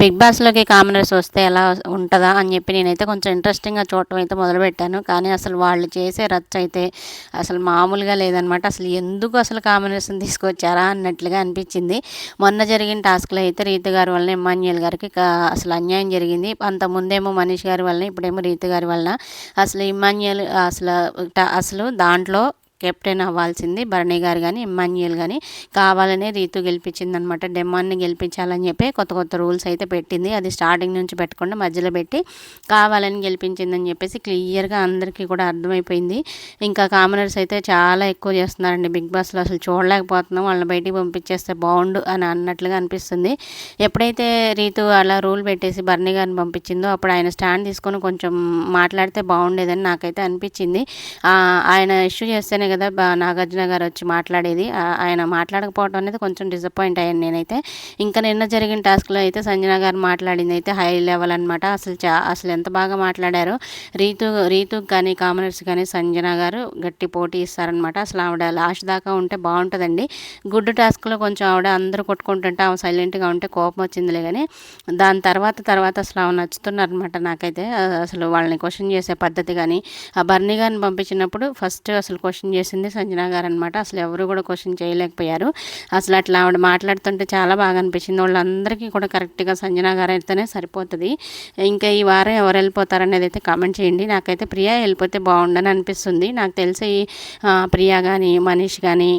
Big బాస్లోకి commoners వస్తే ఎలా ఉంటుందా అని చెప్పి నేనైతే కొంచెం ఇంట్రెస్టింగ్గా చూడటం అయితే మొదలుపెట్టాను. కానీ అసలు వాళ్ళు చేసే రచ్చ అయితే అసలు మామూలుగా లేదనమాట అసలు ఎందుకు అసలు కామనర్స్ని తీసుకొచ్చారా అన్నట్లుగా అనిపించింది. మొన్న జరిగిన టాస్క్లో అయితే రీతు గారి వలన ఇమ్మాన్యుయల్ గారికి అసలు అన్యాయం జరిగింది. అంత ముందేమో మనీష్ గారి వలన ఇప్పుడేమో రీతు గారి వలన అసలు ఇమ్మాన్యుయల్ అసలు అసలు దాంట్లో కెప్టెన్ అవ్వాల్సింది భరణి గారు కానీ ఇమ్మాన్యుయల్ కానీ కావాలనే రీతు గెలిపించింది అనమాట డెమాన్ని గెలిపించాలని చెప్పి కొత్త కొత్త రూల్స్ అయితే పెట్టింది. అది స్టార్టింగ్ నుంచి పెట్టకుండా మధ్యలో పెట్టి కావాలని గెలిపించిందని చెప్పేసి క్లియర్గా అందరికీ కూడా అర్థమైపోయింది. ఇంకా కామనర్స్ అయితే చాలా ఎక్కువ చేస్తున్నారండి. బిగ్ బాస్లో అసలు చూడలేకపోతున్నాం. వాళ్ళని బయటికి పంపించేస్తే బాగుండు అని అన్నట్లుగా అనిపిస్తుంది. ఎప్పుడైతే రీతు అలా రూల్ పెట్టేసి బర్నీ గారిని పంపించిందో అప్పుడు ఆయన స్టాండ్ తీసుకొని కొంచెం మాట్లాడితే బాగుండేదని నాకైతే అనిపించింది. ఆయన ఇష్యూ చేస్తేనే కదా నాగార్జున గారు వచ్చి మాట్లాడేది ఆయన మాట్లాడకపోవడం అనేది కొంచెం డిసప్పాయింట్ అయ్యాను నేనైతే. ఇంకా నిన్న జరిగిన టాస్క్లో అయితే సంజన గారు మాట్లాడింది అయితే హై లెవెల్ అనమాట అసలు చా అసలు ఎంత బాగా మాట్లాడారో. రీతు రీతు కానీ కామనర్స్ కానీ సంజన గారు గట్టి పోటీ ఇస్తారనమాట అసలు ఆవిడ లాస్ట్ దాకా ఉంటే బాగుంటుందండి. గుడ్ టాస్క్లో కొంచెం ఆవిడ అందరూ కొట్టుకుంటుంటే ఆమె సైలెంట్గా ఉంటే కోపం వచ్చిందిలే కానీ దాని తర్వాత తర్వాత అసలు ఆమె నచ్చుతున్నారనమాట నాకైతే. అసలు వాళ్ళని క్వశ్చన్ చేసే పద్ధతి కానీ ఆ బర్నీ గారిని పంపించినప్పుడు ఫస్ట్ అసలు క్వశ్చన్ చేసింది సంజన గారు అనమాట అసలు ఎవరు కూడా క్వశ్చన్ చేయలేకపోయారు. అసలు అట్లా ఆవిడ మాట్లాడుతుంటే చాలా బాగా అనిపించింది. వాళ్ళందరికీ కూడా కరెక్ట్గా సంజన గారు అయితేనే సరిపోతుంది. ఇంకా ఈ వారం ఎవరు వెళ్ళిపోతారనేది అయితే కామెంట్ చేయండి. నాకైతే ప్రియా వెళ్ళిపోతే బాగుండని అనిపిస్తుంది. నాకు తెలిసి ప్రియా కానీ మనీష్ కానీ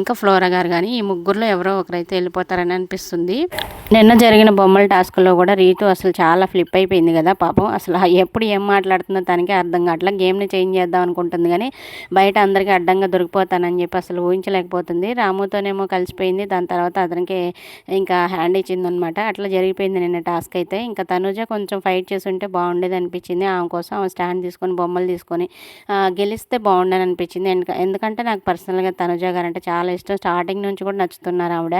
ఇంకా ఫ్లోరా గారు కానీ ఈ ముగ్గురులో ఎవరో ఒకరైతే వెళ్ళిపోతారని అనిపిస్తుంది. నిన్న జరిగిన బొమ్మల టాస్క్లో కూడా రీతు అసలు చాలా ఫ్లిప్ అయిపోయింది కదా పాపం. అసలు ఎప్పుడు ఏం మాట్లాడుతుందో తనకి అర్థం కావట్లా. గేమ్ని చేంజ్ చేద్దాం అనుకుంటుంది కానీ బయట అందరికీ అడ్డంగా దొరికిపోతానని చెప్పి అసలు ఊహించలేకపోతుంది. రాముతోనేమో కలిసిపోయింది. దాని తర్వాత అతనికి ఇంకా హ్యాండ్ ఇచ్చిందనమాట అట్లా జరిగిపోయింది నిన్న టాస్క్ అయితే. ఇంకా తనుజ కొంచెం ఫైట్ చేసి ఉంటే బాగుండేది అనిపించింది. ఆమె కోసం ఆమె స్టాండ్ తీసుకొని బొమ్మలు తీసుకొని గెలిస్తే బాగుండని అనిపించింది. ఎందుకంటే నాకు పర్సనల్గా తనుజ గారు అంటే చాలా ఇష్టం. స్టార్టింగ్ నుంచి కూడా నచ్చుతున్నారు ఆవిడ.